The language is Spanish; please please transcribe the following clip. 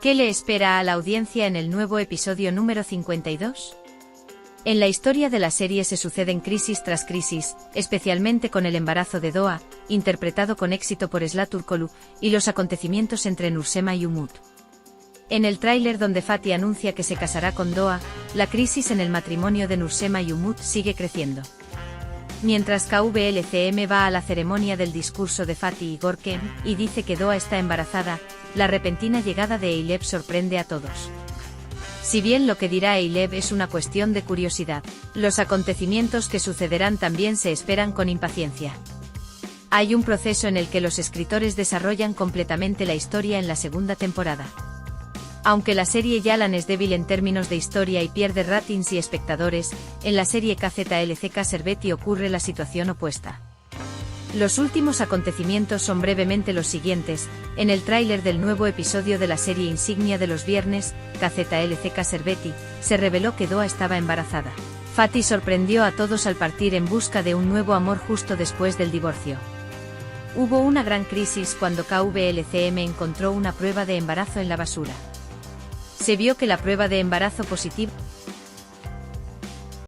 ¿Qué le espera a la audiencia en el nuevo episodio número 52? En la historia de la serie se suceden crisis tras crisis, especialmente con el embarazo de Doa, interpretado con éxito por Slaturkolu, y los acontecimientos entre Nursema y Umut. En el tráiler donde Fatih anuncia que se casará con Doa, la crisis en el matrimonio de Nursema y Umut sigue creciendo. Mientras KVLCM va a la ceremonia del discurso de Fatih y Gorkem, y dice que Doa está embarazada, la repentina llegada de Eileb sorprende a todos. Si bien lo que dirá Eileb es una cuestión de curiosidad, los acontecimientos que sucederán también se esperan con impaciencia. Hay un proceso en el que los escritores desarrollan completamente la historia en la segunda temporada. Aunque la serie Yalan es débil en términos de historia y pierde ratings y espectadores, en la serie KZLCK Servetti ocurre la situación opuesta. Los últimos acontecimientos son brevemente los siguientes, en el tráiler del nuevo episodio de la serie insignia de los viernes, KZLCK Servetti, se reveló que Doa estaba embarazada. Fatih sorprendió a todos al partir en busca de un nuevo amor justo después del divorcio. Hubo una gran crisis cuando KVLCM encontró una prueba de embarazo en la basura se vio que la prueba de embarazo positiva